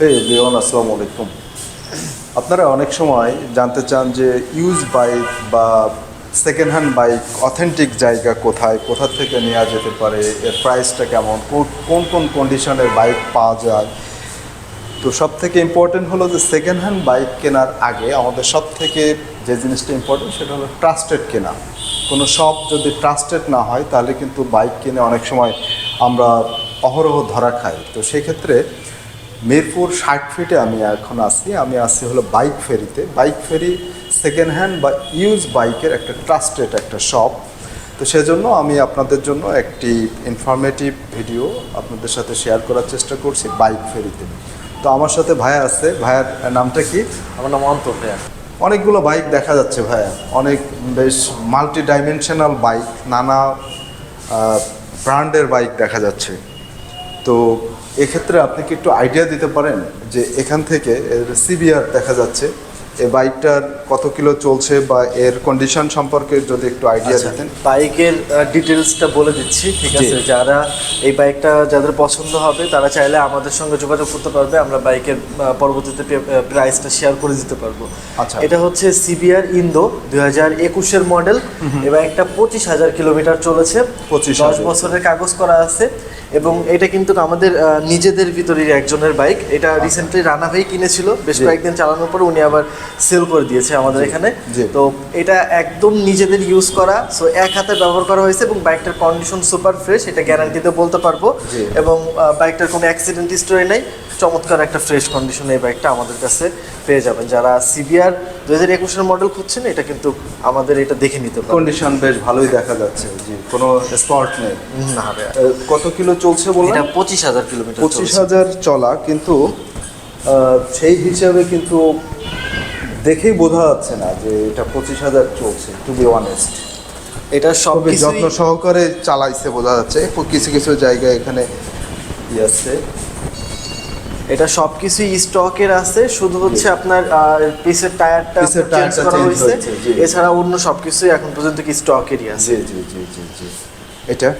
এই বিমান আসসালামু আলাইকুম। আপনারা অনেক সময় জানতে চান যে ইউজ বাইক বা সেকেন্ড হ্যান্ড বাইক অথেন্টিক জায়গা কোথায়, কোথা থেকে নেওয়া যেতে পারে, এর প্রাইসটা কেমন, কোন- কোন কোন কন্ডিশনের বাইক পাওয়া যায়? তো সব থেকে ইম্পর্টেন্ট হলো যে সেকেন্ড হ্যান্ড বাইক কেনার আগে আমাদের সব থেকে যে জিনিসটা ইম্পর্টেন্ট সেটা হলো ট্রাস্টেড কেনা। কোনো শপ যদি ট্রাস্টেড না হয়, তাহলে কিন্তু বাইক কিনে অনেক সময় আমরা অহরহ ধরা খাই। তো সেক্ষেত্রে মিরপুর ষাট ফিটে আমি এখন আছি। আমি আছি হলো বাইক ফেরিতে বাইক ফেরি সেকেন্ড হ্যান্ড বা ইউজ বাইকের একটা ট্রাস্টেড একটা শপ তো সেজন্য আমি আপনাদের জন্য একটি ইনফরমেটিভ ভিডিও আপনাদের সাথে শেয়ার করার চেষ্টা করছি বাইক ফেরিতে তো আমার সাথে ভাইয়া আছে। ভাইয়ার নামটা কি? আমার নাম অন্তর ভাইয়া। অনেকগুলো বাইক দেখা যাচ্ছে ভাইয়া। অনেক বেশ মাল্টি ডাইমেনশনাল বাইক নানা ব্র্যান্ডের বাইক দেখা যাচ্ছে। তো এক্ষেত্রে আপনি কি একটু আইডিয়া দিতে পারেন যে এখান থেকে সিবিআর দেখা যাচ্ছে? এই বাইকটার কত কিলো চলছে বা এর কন্ডিশন সম্পর্কে যদি একটু আইডিয়া আচ্ছা, দিতেন। বাইকের ডিটেলসটা বলে দিচ্ছি ঠিক আছে? যারা এই বাইকটা যাদের পছন্দ হবে তারা চাইলে আমাদের সঙ্গে যোগাযোগ করতে পারবে আমরা বাইকের পরবর্তীতে প্রাইসটা শেয়ার করে দিতে পারব। আচ্ছা। এটা হচ্ছে সিবিআর ইন্দো দুই হাজার একুশের মডেল এই বাইকটা পঁচিশ হাজার কিলোমিটার চলেছে। পঁচিশ দশ বছরের কাগজ করা আছে এবং এটা কিন্তু আমাদের নিজেদের ভিতরের একজনের বাইক। এটা রিসেন্টলি রানা ভাই কিনেছিল বেশ কয়েকদিন চালানোর পর উনি আবার সেল করে দিয়েছে আমাদের এখানে। তো এটা একদম নিজেদের ইউজ করা। সো এক হাতে ব্যবহার করা হয়েছে এবং বাইকটার কন্ডিশন সুপার ফ্রেশ এটা গ্যারান্টিতে বলতে পারব। এবং বাইকটার কোনো অ্যাক্সিডেন্ট হিস্টোরি নেই। চমৎকার একটা ফ্রেশ কন্ডিশনে এই বাইকটা আমাদের কাছে পেয়ে যাবেন। যারা সিবিআর দু হাজার একুশের মডেল খুঁজছেন এটা কিন্তু আমাদের এটা দেখে নিতে পারবেন। কন্ডিশন বেশ ভালোই দেখা যাচ্ছে। জি কোনো স্পট নেই। না কত কিলো চলছে বললেন? এটা পঁচিশ হাজার কিলোমিটার পঁচিশ হাজার চলা কিন্তু সেই হিসাবে কিন্তু দেখেই বোঝা যাচ্ছে না যে এটা পঁচিশ হাজার চলছে টু বি অনেস্ট এটা সব যত্ন সহকারে চালাইছে বোঝা যাচ্ছে কিছু কিছু জায়গায় এখানে আছে এটা সব কিছুই স্টকের আছে শুধু হচ্ছে আপনার পিসের টায়ারটা পিসের চেঞ্জ টায়ারটা করা হয়েছে। এছাড়া অন্য সব কিছুই এখন পর্যন্ত কি স্টকেরই আছে। জি জি জি জি এটা?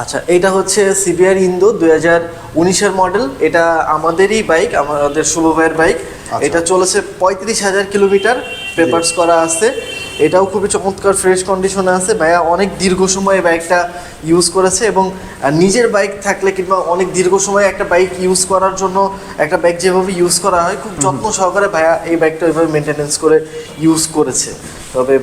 আচ্ছা এটা হচ্ছে সিবিআর ইন্দো দুই হাজার উনিশের মডেল এটা আমাদেরই বাইক আমাদের শুভ ভাইয়ের বাইক। এটা চলেছে পঁয়ত্রিশ হাজার কিলোমিটার পেপার্স করা আছে। এটাও খুবই চমৎকার ফ্রেশ কন্ডিশনে আছে। ভাইয়া অনেক দীর্ঘ সময় বাইকটা ইউজ করেছে এবং নিজের বাইক থাকলে কিংবা অনেক দীর্ঘ সময় একটা বাইক ইউজ করার জন্য একটা বাইক যেভাবে ইউজ করা হয় খুব যত্ন সহকারে ভাইয়া এই বাইকটা ওইভাবে মেনটেনেন্স করে ইউজ করেছে। তবে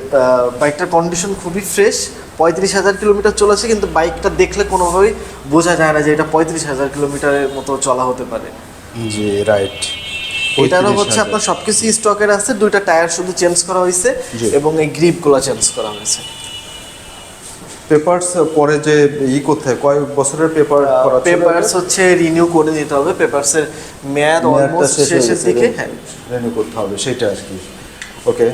বাইকটার কন্ডিশন খুবই ফ্রেশ পঁয়ত্রিশ হাজার কিলোমিটার চলেছে কিন্তু বাইকটা দেখলে কোনোভাবেই বোঝা যায় না যে এটা পঁয়ত্রিশ হাজার কিলোমিটারের মতো চলা হতে পারে। জি রাইট এটারও হচ্ছে আপনার সবকিছু স্টকের আছে দুইটা টায়ার শুধু চেঞ্জ করা হয়েছে এবং এই গ্রিপগুলো চেঞ্জ করা হয়েছে। পেপারস পরে যে ই করতে হয় কয় বছরের পেপার করা পেপারস হচ্ছে রিনিউ করে নিতে হবে পেপারসের মেয়াদ অলমোস্ট শেষের দিকে হ্যাঁ। রেনিউ করতে হবে সেটা আর কি। ওকে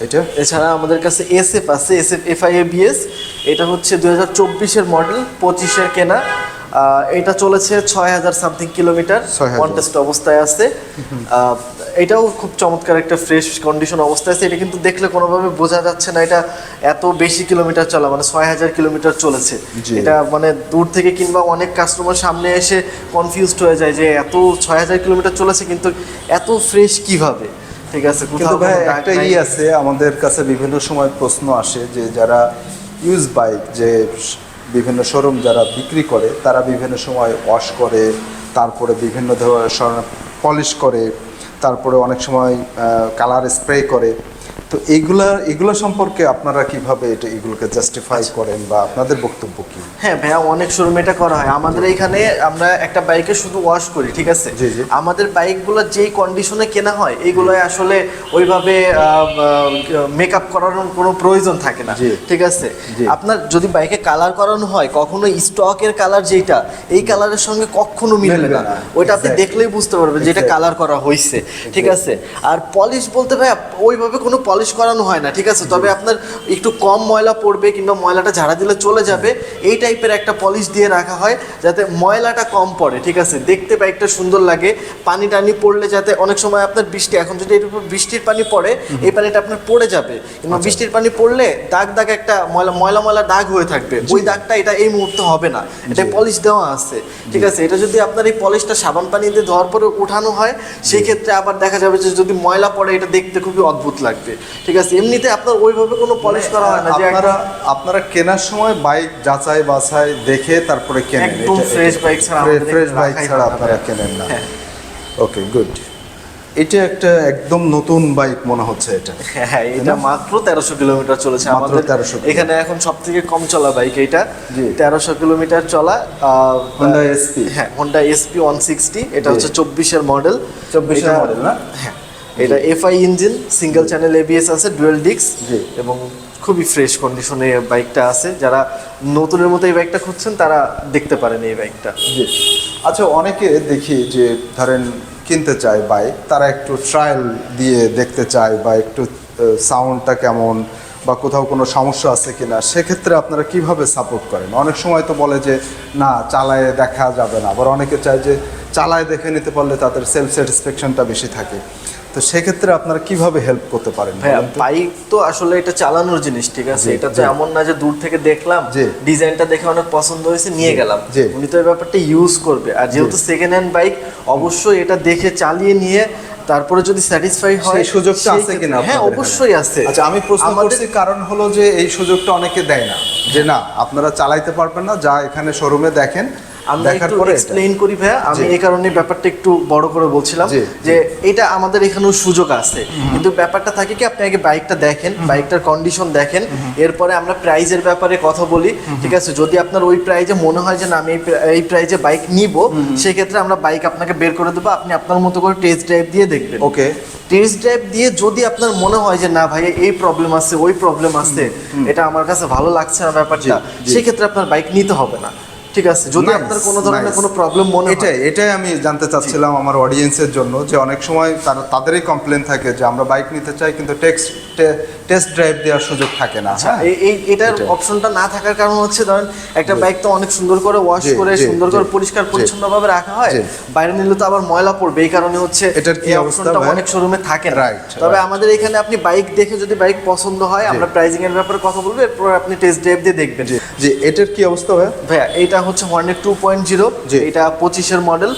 এটা? এছাড়া আমাদের কাছে এসএফ আছে এসএফ এফআইএ বিএস এটা হচ্ছে দুই হাজার চব্বিশের মডেল পঁচিশের কেনা। আহ, এটা চলেছে ছয় হাজার সামথিং কিলোমিটার কন্টেস্ট অবস্থায় আছে। এটাও খুব চমৎকার একটা ফ্রেশ কন্ডিশন অবস্থায় আছে। এটা কিন্তু দেখলে কোনোভাবে বোঝা যাচ্ছে না এটা এত বেশি কিলোমিটার চলা মানে ছয় হাজার কিলোমিটার চলেছে। এটা মানে দূর থেকে কিংবা অনেক কাস্টমার সামনে এসে কনফিউজড হয়ে যায় যে এত ছয় হাজার কিলোমিটার চলেছে কিন্তু এত ফ্রেশ কীভাবে? ঠিক আছে কিন্তু ভাই একটা ই আছে আমাদের কাছে বিভিন্ন সময় প্রশ্ন আসে যে যারা ইউজ বাইক যে বিভিন্ন শোরুম যারা বিক্রি করে, তারা বিভিন্ন সময় ওয়াশ করে, তারপরে বিভিন্ন ধরনের পলিশ করে, তারপরে অনেক সময় কালার স্প্রে করে। তো এইগুলা এগুলো সম্পর্কে আপনারা কীভাবে এটা এগুলোকে জাস্টিফাই করেন বা আপনাদের বক্তব্য কি? হ্যাঁ ভাইয়া অনেক শোরুমে এটা করা হয়। আমাদের এখানে আমরা একটা বাইকে শুধু ওয়াশ করি ঠিক আছে। আমাদের বাইকগুলো যেই কন্ডিশনে কেনা হয় এইগুলো আসলে ওইভাবে মেকআপ করানোর কোনো প্রয়োজন থাকে না ঠিক আছে? আপনার যদি বাইকে কালার করানো হয় কখনো স্টকের কালার যেটা এই কালারের সঙ্গে কখনো মিলবে না। ওইটা আপনি দেখলেই বুঝতে পারবেন যে এটা কালার করা হয়েছে ঠিক আছে? আর পলিশ বলতে ভাই ওইভাবে কোনো পলিশ করানো হয় না ঠিক আছে? তবে আপনার একটু কম ময়লা পড়বে কিংবা ময়লাটা ঝাড়া দিলে চলে যাবে এই টাইপের একটা পলিশ দিয়ে রাখা হয় যাতে ময়লাটা কম পড়ে ঠিক আছে? দেখতে বাইকটা সুন্দর লাগে পানি টানি পড়লে যাতে অনেক সময় আপনার বৃষ্টি এখন যদি এর উপর বৃষ্টির পানি পড়ে এই পানিটা আপনার পড়ে যাবে। কিংবা বৃষ্টির পানি পড়লে দাগ দাগ একটা ময়লা ময়লা ময়লা দাগ হয়ে থাকবে। ওই দাগটা এটা এই মুহূর্তে হবে না। এটা পলিশ দেওয়া আছে ঠিক আছে? এটা যদি আপনার এই পলিশটা সাবান পানি দিয়ে ধোয়ার পরে উঠানো হয় সেই ক্ষেত্রে আবার দেখা যাবে যে যদি ময়লা পড়ে এটা দেখতে খুবই অদ্ভুত লাগবে। ঠিক আছে এমনিতে আপনার ওইভাবে কোনো পলিশ করা হয় না যে আপনারা আপনারা কেনার সময় বাইক যাচাই বাছাই দেখে তারপরে কেনেন একদম fresh bike ছাড়া ফ্রেশ বাইক ছাড়া আপনারা কেনেন না হ্যাঁ। ওকে গুড এটা একটা একদম নতুন বাইক মনে হচ্ছে এটা হ্যাঁ এটা মাত্র তেরোশো কিলোমিটার চলেছে মাত্র আমাদের 1300 কিলোমিটার। এখানে এখন সব থেকে কম চলা বাইক এটা। তেরোশো কিলোমিটার চলা Honda SP হ্যাঁ হোন্ডা এসপি ওয়ান সিক্সটি এটা। হচ্ছে চব্বিশের মডেল 24 এর model না? হ্যাঁ এটা FI engine single channel ABS আছে ডুয়েল ডিক্স। এবং খুবই ফ্রেশ কন্ডিশনে বাইকটা আছে। যারা নতুনের মতো এই বাইকটা খুঁজছেন তারা দেখতে পারেন এই বাইকটা জি। আচ্ছা অনেকে দেখি যে ধরেন কিনতে চায় বাইক তারা একটু ট্রায়াল দিয়ে দেখতে চায় বা একটু সাউন্ডটা কেমন বা কোথাও কোনো সমস্যা আছে কি না সেক্ষেত্রে আপনারা কীভাবে সাপোর্ট করেন? অনেক সময় তো বলে যে না চালায় দেখা যাবে না। আবার অনেকে চায় যে চালায় দেখে নিতে পারলে তাদের সেলফ স্যাটিসফ্যাকশনটা বেশি থাকে। তো সেক্ষেত্রে আপনারা কীভাবে হেল্প করতে পারেন বাইক তো? আসলে এটা চালানোর জিনিস ঠিক আছে? এটা তো এমন না যে দূর থেকে দেখলাম। ডিজাইনটা দেখে অনেক পছন্দ হয়েছে নিয়ে গেলাম। উনি তো এই ব্যাপারটা ইউজ করবে। আর যেহেতু সেকেন্ড হ্যান্ড বাইক অবশ্যই এটা দেখে চালিয়ে নিয়ে তারপরে যদি স্যাটিসফাই হয় সেই সুযোগটা আছে কিনা হ্যাঁ অবশ্যই? আছে। আচ্ছা আমি প্রশ্ন করছি কারণ হলো যে এই সুযোগটা অনেকে দেয় না। যে না আপনারা চালাইতে পারবেন না যা এখানে শোরুমে দেখেন আমরা একটু এক্সপ্লেইন করি ভাইয়া। আমি এই কারণে ব্যাপারটা একটু বড় করে বলছিলাম যে এটা আমাদের এখানেও সুযোগ আছে। কিন্তু ব্যাপারটা থাকে কি আপনি আগে বাইকটা দেখেন বাইকটার কন্ডিশন দেখেন। এরপরে আমরা প্রাইজের ব্যাপারে কথা বলি ঠিক আছে? যদি আপনার ওই প্রাইজে মনে হয় যে না আমি এই প্রাইজে বাইক নিব সেক্ষেত্রে আমরা বাইক আপনাকে বের করে দেবো। আপনি আপনার মতো করে টেস্ট ড্রাইভ দিয়ে দেখবেন। ওকে। টেস্ট ড্রাইভ দিয়ে যদি আপনার মনে হয় যে না ভাই এই প্রবলেম আছে ওই প্রবলেম আছে এটা আমার কাছে ভালো লাগছে না ব্যাপারটা। সেক্ষেত্রে আপনার বাইক নিতে হবে না। ঠিক আছে যদি আপনার কোনো ধরনের কোনো প্রবলেম মনে হয়। এটাই এটাই আমি জানতে চাচ্ছিলাম আমার অডিয়েন্সের জন্য যে অনেক সময় তারা তাদেরই কমপ্লেন থাকে যে আমরা বাইক নিতে চাই কিন্তু টেক্সট টেস্ট ড্রাইভ দেওয়ার সুযোগ থাকে না। আচ্ছা হ্যাঁ। এই- এই এটার অপশনটা না থাকার কারণ হচ্ছে ধরেন একটা বাইক তো অনেক সুন্দর করে ওয়াশ করে সুন্দর করে পরিষ্কার জি। পরিচ্ছন্ন ভাবে রাখা হয় বাইরে নিলে তো আবার ময়লা পড়বে এই কারণে হচ্ছে এটার কি অবস্থা অপশনটা? অনেক শোরুমে থাকে না। তবে আমাদের এখানে আপনি বাইক দেখে যদি বাইক পছন্দ হয় আমরা প্রাইজিং এর ব্যাপারে কথা বলব এরপর আপনি টেস্ট ড্রাইভ দিয়ে দেখবেন। জি এটার কি অবস্থা ভাই? ভাইয়া এটা হচ্ছে হর্নেট টু পয়েন্ট জিরো। এটা পঁচিশের মডেল।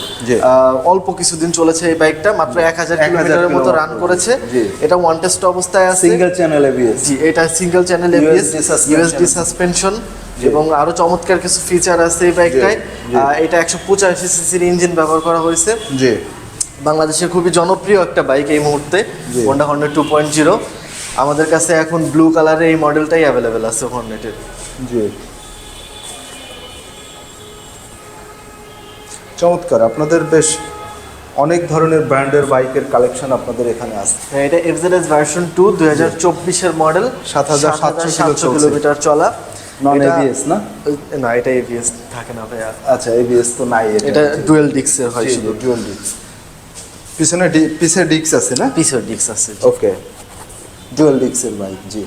অল্প কিছুদিন চলেছে এই বাইকটা মাত্র এক হাজার 1000 কিলোমিটারের মতো রান করেছে। এটা ওয়ান টেস্ট অবস্থায় আছে। সিঙ্গেল চ্যানেল এবিএস জি এটা single channel ABS. USD suspension এবং আরও চমৎকার কিছু ফিচার আছে এই বাইকটায়। এটা একশো পঁচাশি সিসির ইঞ্জিন ব্যবহার করা হয়েছে। জি। বাংলাদেশে খুবই জনপ্রিয় একটা বাইক এই মুহূর্তে। Honda Hornet two point zero আমাদের কাছে এখন ব্লু কালারের এই মডেলটাই অ্যাভেলেবেল আছে হর্নেটের জি। চমৎকার আপনাদের বেশ অনেক ধরনের ব্র্যান্ডের বাইকের কালেকশন আপনাদের এখানে আছে হ্যাঁ, এটা এফজেডএস ভার্সন টু হাজার চব্বিশের মডেল 7700 কিলো চলছে। কিলোমিটার চলা। নন এবিএস না? না এটা এবিএস থাকে না ভাইয়া। আচ্ছা এবিএস তো নাই এটা। ডুয়েল হয় শুধু। ডুয়াল ডিস্ক পিছনে ডিস্ক আছে না? পিসের ডিক্স আছে ওকে ডুয়াল ডিস্কের বাইক জি।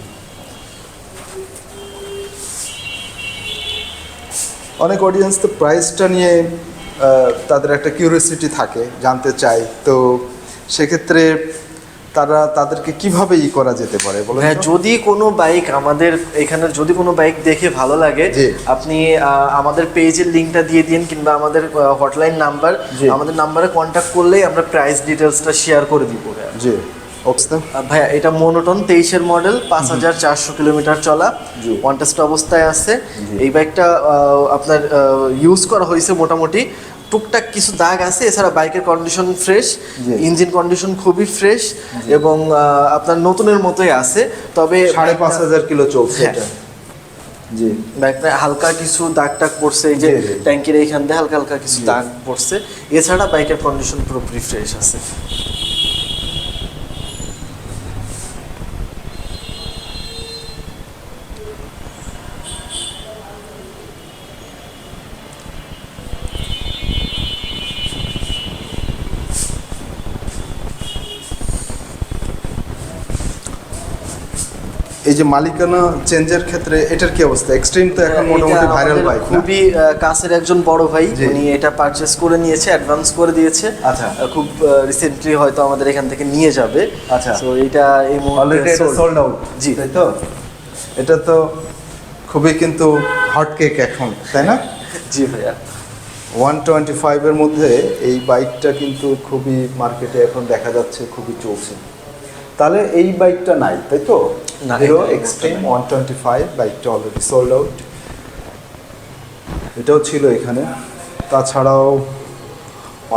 অনেক অডিয়েন্স তো প্রাইসটা নিয়ে তাদের একটা কিউরিয়াসিটি থাকে জানতে চায় তো সেক্ষেত্রে তারা তাদেরকে কীভাবে ই করা যেতে পারে বলে হ্যাঁ যদি কোনো বাইক আমাদের এখানে যদি কোনো বাইক দেখে ভালো লাগে। আপনি আমাদের পেজের লিঙ্কটা দিয়ে দিন কিংবা আমাদের হটলাইন নাম্বার। আমাদের নাম্বারে কন্ট্যাক্ট করলেই আমরা প্রাইস ডিটেলসটা শেয়ার করে দিব। জি ভাইয়া এটা মোনোটন তেইশের মডেল পাঁচ হাজার চারশো কিলোমিটার চলা। জি। ওয়ান টেস্ট অবস্থায় আছে। এই বাইকটা আপনার ইউজ করা হয়েছে মোটামুটি। টুকটাক কিছু দাগ আছে এছাড়া বাইকের কন্ডিশন ফ্রেশ। ইঞ্জিন কন্ডিশন খুবই ফ্রেশ এবং আপনার নতুনের মতোই আছে। তবে সাড়ে পাঁচ হাজার কিলো চলছে হ্যাঁ। এটা। জি। বাইকটা হালকা কিছু দাগ টাগ পড়ছে এই যে। ট্যাঙ্কির এইখান দিয়ে হালকা হালকা কিছু দাগ পড়ছে। এছাড়া বাইকের কন্ডিশন পুরোপুরি ফ্রেশ আছে। এই যে মালিকানা চেঞ্জের ক্ষেত্রে এটার কি অবস্থা? এক্সট্রিম তো এখন মোটামুটি ভাইরাল বাইক খুবই কাছের একজন বড় ভাই। উনি এটা পারচেস করে নিয়েছে অ্যাডভান্স করে দিয়েছে। আচ্ছা। খুব রিসেন্টলি হয়তো আমাদের এখান থেকে নিয়ে যাবে। আচ্ছা। তো এটা এই মুহূর্তে সোল্ড আউট জি। তাই তো? এটা তো খুবই কিন্তু হট কেক এখন তাই না? জি ভাইয়া। ওয়ান টোয়েন্টি ফাইভের মধ্যে এই বাইকটা কিন্তু খুবই মার্কেটে এখন দেখা যাচ্ছে খুবই চলছে। তাহলে এই বাইকটা নাই তাই তো? Hero Xtreme one twenty five বাইকটা অলরেডি সোল্ড আউট এটাও ছিল এখানে। তাছাড়াও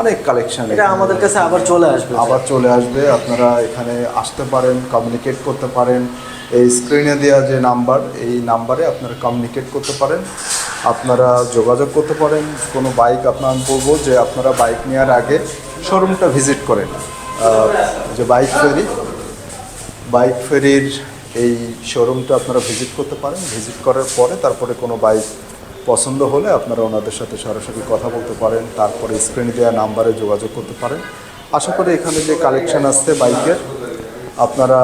অনেক কালেকশন এটা আমাদের কাছে আবার চলে আসবে। আবার চলে আসবে। আপনারা এখানে আসতে পারেন কমিউনিকেট করতে পারেন। এই স্ক্রিনে দেওয়া যে নাম্বার এই নাম্বারে আপনারা কমিউনিকেট করতে পারেন। আপনারা যোগাযোগ করতে পারেন। কোনো বাইক আপনার বলব যে আপনারা বাইক নেওয়ার আগে শোরুমটা ভিজিট করেন। যে বাইক ফেরি বাইক ফেরির এই শোরুমটা আপনারা ভিজিট করতে পারেন। ভিজিট করার পরে তারপরে কোনো বাইক পছন্দ হলে আপনারা ওনাদের সাথে সরাসরি কথা বলতে পারেন, তারপরে স্ক্রিনে দেওয়া নাম্বারে যোগাযোগ করতে পারেন। আশা করি এখানে যে কালেকশান আসছে বাইকের আপনারা,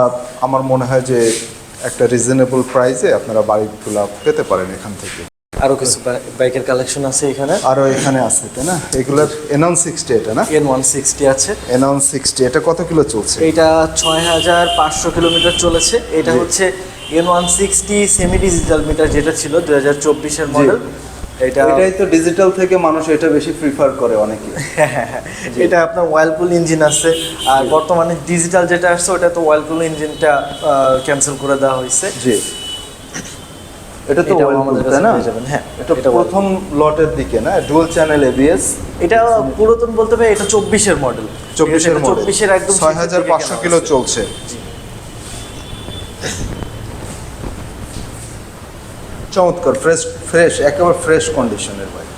আমার মনে হয় যে একটা রিজনেবল প্রাইসে আপনারা বাইকগুলো পেতে পারেন এখান থেকে। আরও কিছু বাইকের কালেকশন আছে এখানে? আরও এখানে আছে তাই না? এগুলোর এনন সিক্সটি এটা না? এন ওয়ান সিক্সটি আছে। এনন সিক্সটি এটা কত কিলো চলছে? এটা ছয় হাজার পাঁচশো কিলোমিটার চলেছে। এটা হচ্ছে N one sixty semi digital meter যেটা ছিল দু হাজার চব্বিশের মডেল এটা এটাই তো ডিজিটাল থেকে মানুষ এটা বেশি প্রিফার করে অনেকে। এটা আপনার ওয়াইলপুল ইঞ্জিন আছে। আর বর্তমানে ডিজিটাল যেটা আসছে ওটা তো ওয়াইলপুল ইঞ্জিনটা ক্যান্সেল করে দেওয়া হয়েছে। জি। এটা তো আমাদের কাছে পেয়ে যাবেন, হ্যাঁ, এটা প্রথম লটের দিকে না? ডুয়াল চ্যানেল এবিএস এটা পুরাতন বলতে পারি এটা চব্বিশের মডেল চব্বিশের মডেল চব্বিশের একদম ছয় হাজার পাঁচশো কিলো চলছে। চমৎকার ফ্রেশ ফ্রেশ একেবারে ফ্রেশ কন্ডিশনের বাইক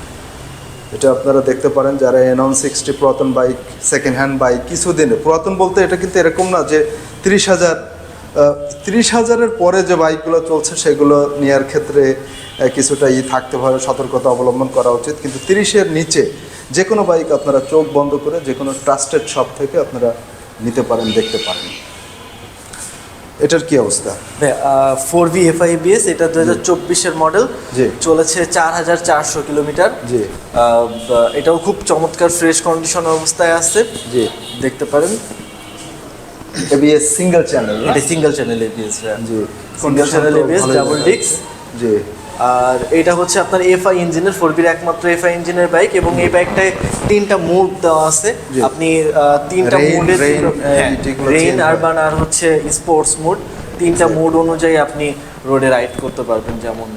এটা আপনারা দেখতে পারেন যারা এনন সিক্সটি পুরাতন বাইক সেকেন্ড হ্যান্ড বাইক কিছুদিনে পুরাতন বলতে এটা কিন্তু এরকম না যে তিরিশ হাজার তিরিশ হাজারের পরে যে বাইকগুলো চলছে সেগুলো নেওয়ার ক্ষেত্রে কিছুটা ই থাকতে পারে সতর্কতা অবলম্বন করা উচিত। কিন্তু তিরিশের নিচে যে কোনো বাইক আপনারা চোখ বন্ধ করে যে কোনো ট্রাস্টেড শপ থেকে আপনারা নিতে পারেন দেখতে পারেন। এটার কি অবস্থা? ফোর ভি এফআই বিএস এটা দু হাজার চব্বিশের মডেল। জি। চলেছে চার হাজার চারশো কিলোমিটার। জি। এটাও খুব চমৎকার ফ্রেশ কন্ডিশন অবস্থায় আছে। জি। দেখতে পারেন। এবিএস সিঙ্গেল চ্যানেল এটা সিঙ্গেল চ্যানেল এবিএস জি সিঙ্গেল চ্যানেল এবিএস ডাবল ডিক্স জি। আর এটা হচ্ছে আপনার এফআই ইঞ্জিনের ফোর বির একমাত্র এফআই ইঞ্জিনের বাইক এবং এই বাইকটায় তিনটা মোড দেওয়া আছে। আপনি তিনটা মোডে রেইন আরবান আর হচ্ছে স্পোর্টস মোড তিনটা মোড অনুযায়ী আপনি রোডে রাইড করতে পারবেন যেমন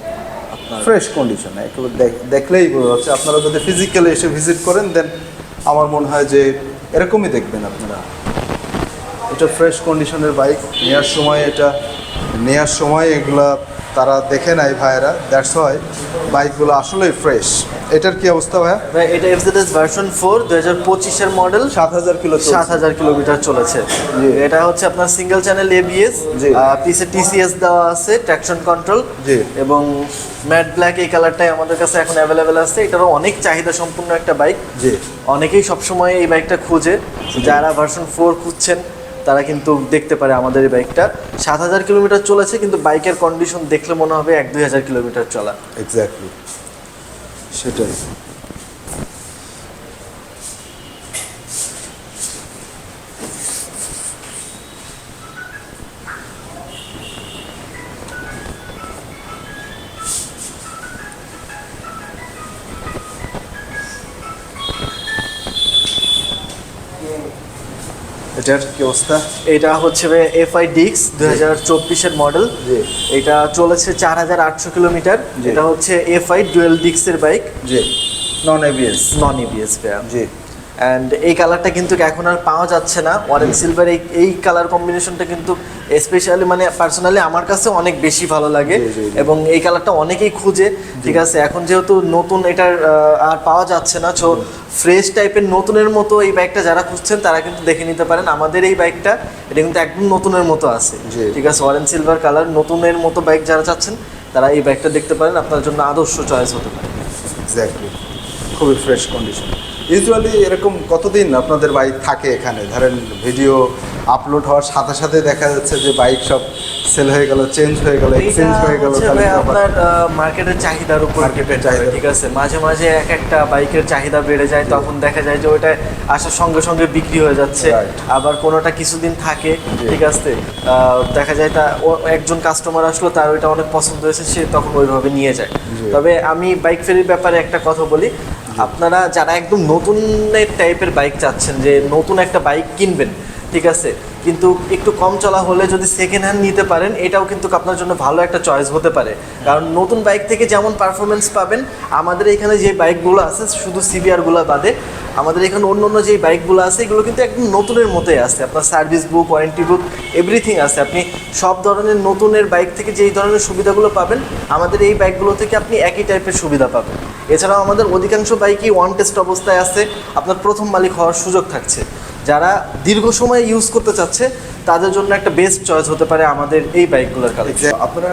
ফ্রেশ কন্ডিশন একেবারে দেখলেই বোঝা যাচ্ছে। আপনারা যদি ফিজিক্যালি এসে ভিজিট করেন দেন আমার মনে হয় যে এরকমই দেখবেন আপনারা। এটা ফ্রেশ কন্ডিশনের বাইক নেওয়ার সময় এটা নেওয়ার সময় এগুলা তারা দেখে নেয় ভাইয়েরা দ্যাটস হয় বাইকগুলো আসলেই ফ্রেশ এটার কি অবস্থা ভাইয়া? ভাই, এটা এফজেডএস ভার্সন ফোর দু হাজার পঁচিশের মডেল সাত হাজার কিলো সাত হাজার কিলোমিটার চলেছে। এটা হচ্ছে আপনার সিঙ্গেল চ্যানেল এবিএস। পিসে টিসিএস দেওয়া আছে ট্র্যাকশন কন্ট্রোল জি। এবং ম্যাট ব্ল্যাক এই কালারটাই আমাদের কাছে এখন অ্যাভেলেবেল আছে। এটারও অনেক চাহিদা সম্পূর্ণ একটা বাইক জি। অনেকেই সবসময় এই বাইকটা খুঁজে। যারা ভার্সন ফোর খুঁজছেন তারা কিন্তু দেখতে পারে আমাদের এই বাইকটা। সাত হাজার কিলোমিটার চলেছে, কিন্তু বাইকের কন্ডিশন দেখলে মনে হবে এক দুই হাজার কিলোমিটার চলা। এক্স্যাক্টলি সেটাই। এটার কি অবস্থা? এটা হচ্ছে এফআই ডিক্স দু হাজার চব্বিশের মডেল। এটা চলেছে চার হাজার আটশো কিলোমিটার। এটা হচ্ছে এফআই ডুয়েল ডিক্সের বাইক। জি। নন এবিএস নন ইবিএস জি। অ্যান্ড এই কালারটা কিন্তু এখন আর পাওয়া যাচ্ছে না। অরেঞ্জ সিলভার এই এই কালার কম্বিনেশনটা কিন্তু স্পেশালি মানে পার্সোনালি আমার কাছে অনেক বেশি ভালো লাগে। এবং এই কালারটা অনেকেই খুঁজে ঠিক আছে? এখন যেহেতু নতুন এটার আর পাওয়া যাচ্ছে না। সো ফ্রেশ টাইপের নতুনের মতো এই বাইকটা যারা খুঁজছেন তারা কিন্তু দেখে নিতে পারেন। আমাদের এই বাইকটা এটা কিন্তু একদম নতুনের মতো আছে। ঠিক আছে? অরেঞ্জ সিলভার কালার নতুনের মতো বাইক যারা চাচ্ছেন তারা এই বাইকটা দেখতে পারেন। আপনার জন্য আদর্শ চয়েস হতে পারে। এক্স্যাক্টলি খুবই ফ্রেশ কন্ডিশন ইউজুয়ালি এরকম কতদিন আপনাদের বাইক থাকে এখানে? ধরেন ভিডিও আপলোড হওয়ার সাথে সাথে দেখা যাচ্ছে যে বাইক সব সেল হয়ে গেল চেঞ্জ হয়ে গেল এক্সচেঞ্জ হয়ে গেল তাহলে আপনার মার্কেটের চাহিদার উপর ডিপেন্ড করে ঠিক আছে? মাঝে মাঝে এক একটা বাইকের চাহিদা বেড়ে যায় তখন দেখা যায় যে ওইটা আসার সঙ্গে সঙ্গে বিক্রি হয়ে যাচ্ছে. আবার কোনোটা কিছুদিন থাকে ঠিক আছে? দেখা যায় তা একজন কাস্টমার আসলো তার ওইটা অনেক পছন্দ হয়েছে সে তখন ওইভাবে নিয়ে যায়। তবে আমি বাইক ফেরির ব্যাপারে একটা কথা বলি। আপনারা যারা একদম নতুনের টাইপের বাইক চাচ্ছেন যে নতুন একটা বাইক কিনবেন ঠিক আছে? কিন্তু একটু কম চলা হলে যদি সেকেন্ড হ্যান্ড নিতে পারেন, এটাও কিন্তু আপনার জন্য ভালো একটা চয়েস হতে পারে। কারণ নতুন বাইক থেকে যেমন পারফরমেন্স পাবেন, আমাদের এখানে যে বাইকগুলো আছে, শুধু সিবিআরগুলো বাদে, আমাদের এখানে অন্য অন্য যে বাইকগুলো আছে, এগুলো কিন্তু একদম নতুনের মতোই আছে। আপনার service book warranty book everything আছে। আপনি সব ধরনের নতুনের বাইক থেকে যেই ধরনের সুবিধাগুলো পাবেন, আমাদের এই বাইকগুলো থেকে আপনি একই টাইপের সুবিধা পাবেন। এছাড়াও আমাদের অধিকাংশ বাইকই ওয়ান টেস্ট অবস্থায় আছে। আপনার প্রথম মালিক হওয়ার সুযোগ থাকছে। যারা দীর্ঘ সময় ইউজ করতে চাচ্ছে তাদের জন্য একটা বেস্ট চয়েস হতে পারে আমাদের এই বাইকগুলোর কালেকশন Exact- আপনারা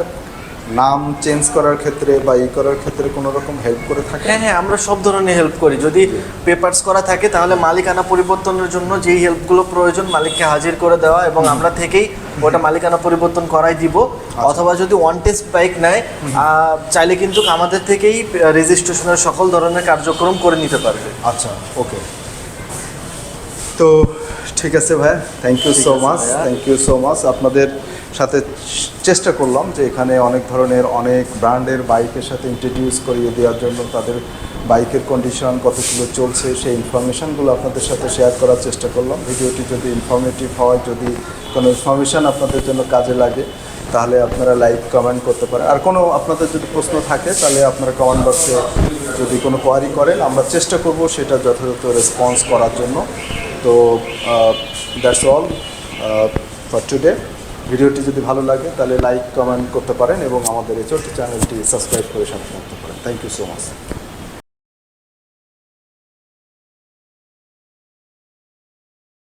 নাম চেঞ্জ করার ক্ষেত্রে বা ই করার ক্ষেত্রে কোনো রকম হেল্প করে থাকে হ্যাঁ হ্যাঁ আমরা সব ধরনের হেল্প করি। যদি পেপারস করা থাকে তাহলে মালিকানা পরিবর্তনের জন্য যেই হেল্পগুলো প্রয়োজন মালিককে হাজির করে দেওয়া এবং আমরা থেকেই ওটা মালিকানা পরিবর্তন করাই দিব। অথবা যদি ওয়ান টেস্ট বাইক নেয় চাইলে কিন্তু আমাদের থেকেই রেজিস্ট্রেশনের সকল ধরনের কার্যক্রম করে নিতে পারবে। আচ্ছা ওকে তো ঠিক আছে ভাই thank you so much. Thank you so much আপনাদের সাথে চেষ্টা করলাম যে এখানে অনেক ধরনের অনেক ব্র্যান্ডের বাইকের সাথে ইন্ট্রোডিউস করিয়ে দেওয়ার জন্য তাদের বাইকের কন্ডিশন কতগুলো চলছে সেই ইনফরমেশানগুলো আপনাদের সাথে শেয়ার করার চেষ্টা করলাম। ভিডিওটি যদি ইনফরমেটিভ হয় যদি কোনো ইনফরমেশান আপনাদের জন্য কাজে লাগে তাহলে আপনারা লাইক কমেন্ট করতে পারেন। আর কোনো আপনাদের যদি প্রশ্ন থাকে তাহলে আপনারা কমেন্ট বক্সে যদি কোনো কোয়ারি করেন আমরা চেষ্টা করব সেটা যথাযথ রেসপন্স করার জন্য। তো দ্যাটস অল ফর টুডে ভিডিওটি যদি ভালো লাগে, তাহলে লাইক কমেন্ট করতে পারেন এবং আমাদের এই ছোট্ট চ্যানেলটি সাবস্ক্রাইব করে সাথে থাকতে পারেন। Thank you so much